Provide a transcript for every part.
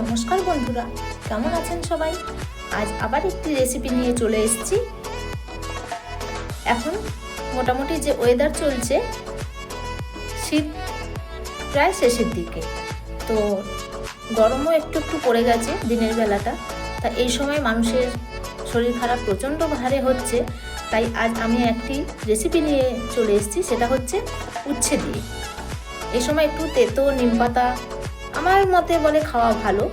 নমস্কার বন্ধুরা, কেমন আছেন সবাই? আজ আবার একটি রেসিপি নিয়ে চলে এসেছি। এখন মোটামুটি যে ওয়েদার চলছে, শীত প্রায় শেষের দিকে। তো গরমও একটু একটু পড়ে গেছে দিনের বেলাটা। তা এই সময় মানুষের শরীর খারাপ প্রচণ্ড ভারে হচ্ছে। তাই আজ আমি একটি রেসিপি নিয়ে চলে এসেছি, সেটা হচ্ছে উচ্ছে দিয়ে। এই সময় একটু তেতো নিম পাতা আমার মতে বলে খাওয়া ভালো।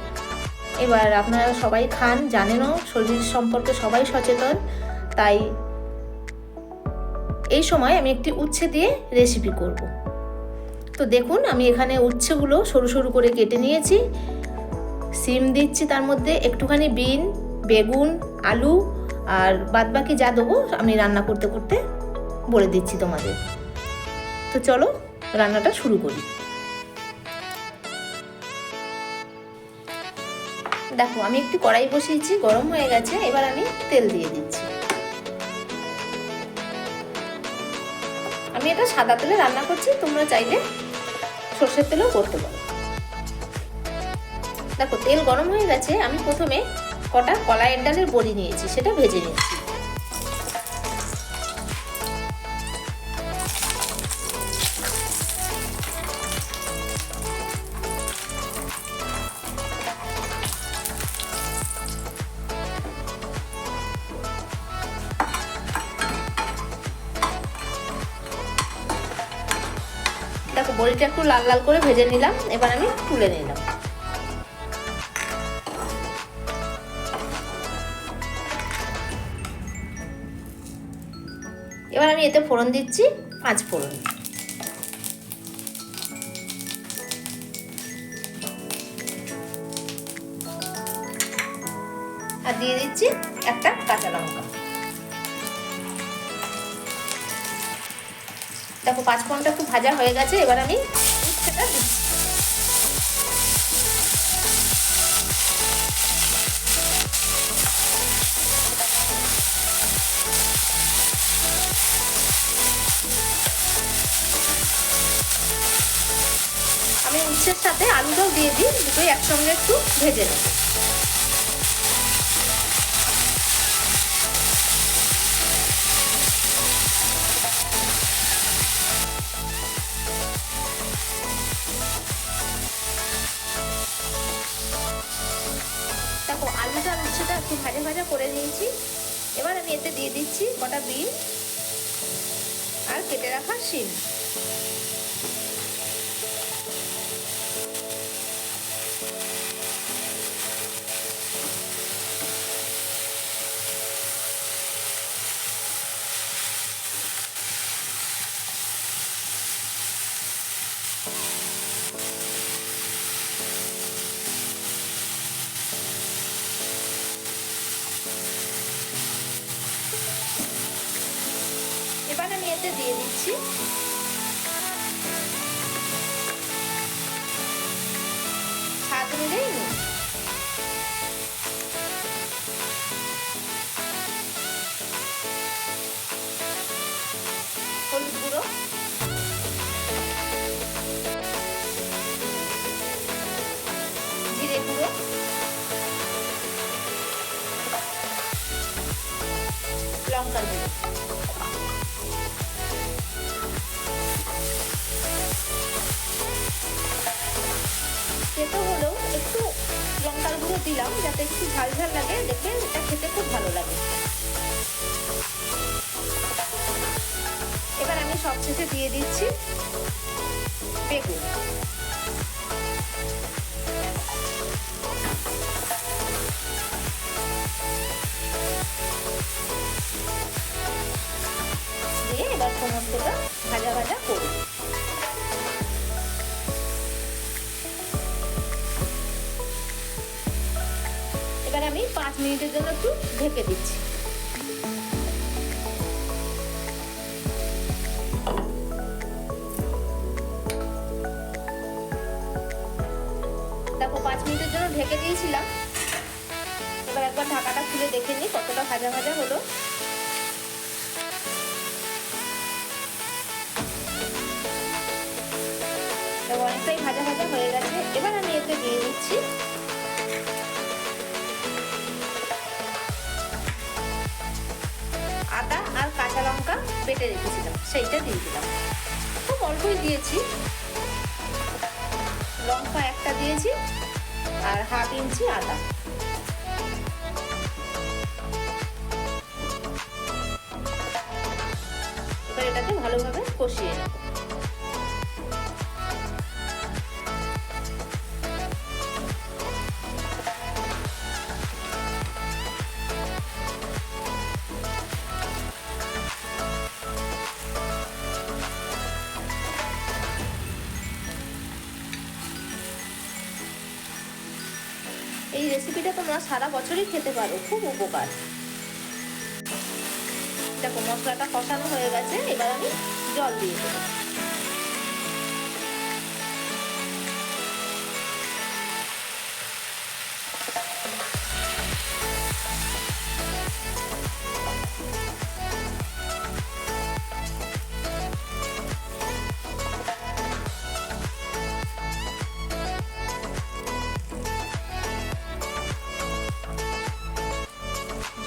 এবার আপনারা সবাই খান জানেনও শরীর সম্পর্কে সবাই সচেতন। তাই এই সময় আমি একটি উচ্ছে দিয়ে রেসিপি করব। তো দেখুন, আমি এখানে উচ্ছেগুলো সরু সরু করে কেটে নিয়েছি। সিম দিচ্ছি তার মধ্যে একটুখানি বিন, বেগুন, আলু আর বাদবাকি যা দেবো আমি রান্না করতে করতে বলে দিচ্ছি তোমাদের। তো চলো, রান্নাটা শুরু করি। দেখো, আমি একটু কড়াই বসিয়েছি, গরম হয়ে গেছে, এবার আমি তেল দিয়ে দিচ্ছি। আমি এটা সাদা তেলে রান্না করছি, তোমরা চাইলে সর্ষের তেলেও করতে পারো। দেখো, তেল গরম হয়ে গেছে, আমি প্রথমে কটা কলাইয়ের ডালের বড়ি নিয়েছি, সেটা ভেজে নিয়েছি দেখো, বড়িটা একটু লাল লাল করে ভেজে নিলাম, এবার আমি তুলে নিলাম। এবার আমি এতে ফোড়ন দিচ্ছি, পাঁচ ফোড়ন। আর দিয়ে দিচ্ছি একটা কাঁচা লঙ্কা। দেখো, পাঁচ ফোড়নটা একটু ভাজা হয়ে গেছে, এবার আমি আমি উচ্ছের সাথে আলুটাও দিয়ে দিই, দুটোই একসঙ্গে একটু ভেজে নেব। আর উচ্ছেটা একটু ভাজা ভাজা করে নিয়েছি। এবার আমি এতে দিয়ে দিচ্ছি কটা বিন আর কেটে রাখা শিম। এতে দিয়ে দিচ্ছি। স্বাদ অনুযায়ী খেতে হলো একটু লঙ্কার গুঁড়ো দিলাম, যাতে একটু ঝাল ঝাল লাগে, দেখে এটা খেতে খুব ভালো লাগে। এবার আমি সবশেষে দিয়ে দিচ্ছি বেগুন। এবার আমি পাঁচ মিনিটের জন্য একটু ঢেকে দিচ্ছি। দেখো, পাঁচ মিনিটের জন্য ঢেকে দিয়েছিলাম। এবার একবার ঢাকাটা খুলে দেখে নিই কতটা ভাজা ভাজা হলো। অনেকটাই ভাজা ভাজা হয়ে গেছে। এবার আমি এতে দিয়ে দিচ্ছি বেটে রেখেছিলাম, সেইটা দিয়ে দিলাম। খুব অল্পই দিয়েছি। লঙ্কা একটা দিয়েছি আর হাফ ইঞ্চি আদা। এবার এটাকে ভালোভাবে কষিয়ে নেব। রেসিপিটা তোমরা সারা বছরই খেতে পারো, খুব উপকার। দেখো, মশলাটা কষানো হয়ে গেছে, এবার আমি জল দিয়ে দেবো।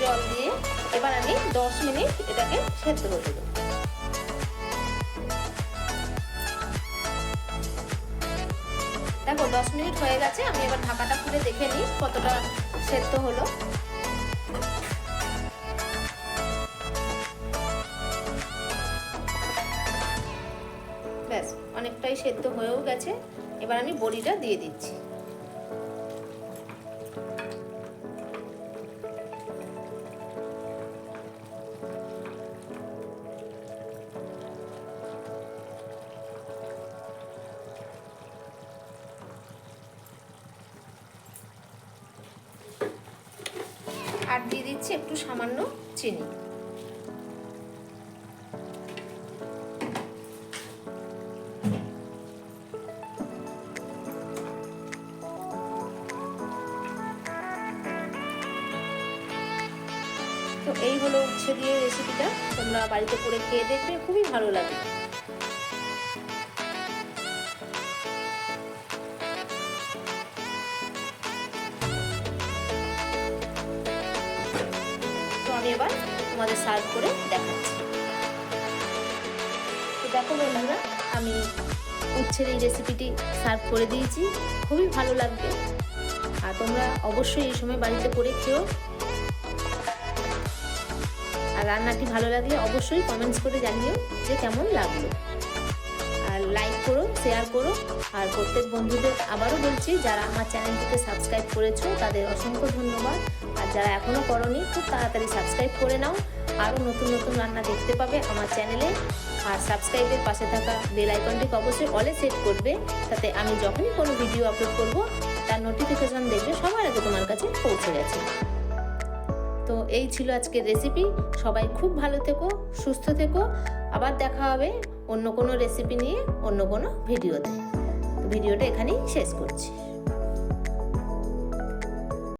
জল দিয়ে এবার আমি দশ মিনিট এটাকে সেদ্ধ হতে দেবো। দেখো, দশ মিনিট হয়ে গেছে, আমি এবার ঢাকাটা খুলে দেখে নিই কতটা সেদ্ধ হলো। ব্যাস, অনেকটাই সেদ্ধ হয়েও গেছে। এবার আমি বড়িটা দিয়ে দিচ্ছি। আর দিয়ে দিচ্ছি একটু সামান্য চিনি। তো এই হলো উচ্ছে দিয়ে রেসিপিটা তোমরা বাড়িতে করে খেয়ে দেখবে, খুবই ভালো লাগে। এবার তোমাদের সার্ভ করে দেখাচ্ছি। তো দেখো বন্ধুরা, আমি উচ্ছের এই রেসিপিটি সার্ভ করে দিয়েছি। খুবই ভালো লাগবে। আর তোমরা অবশ্যই এই সময় বাড়িতে করে খেও। আর রান্নাটি ভালো লাগলে অবশ্যই কমেন্টস করে জানিও যে কেমন লাগল। লাইক করো শেয়ার করো। আর প্রত্যেক বন্ধুদের আবারও বলছি, যারা আমার চ্যানেলটিকে সাবস্ক্রাইব করেছ, তাদের অসংখ্য ধন্যবাদ। আর যারা এখনও করনি, খুব তাড়াতাড়ি সাবস্ক্রাইব করে নাও। আরও নতুন নতুন রান্না দেখতে পাবে আমার চ্যানেলে। আর সাবস্ক্রাইবের পাশে থাকা বেল আইকনটিকে অবশ্যই অলে সেট করবে, তাতে আমি যখনই কোনো ভিডিও আপলোড করব, তার নোটিফিকেশন দেখবে সবার আগে তোমার কাছে পৌঁছে গেছে। তো এই ছিল আজকের রেসিপি সবাই খুব ভালো থেকো, সুস্থ থেকো। আবার দেখা হবে অন্য কোনো রেসিপি নিয়ে অন্য কোনো ভিডিওতে ভিডিওটা এখানেই শেষ করছি।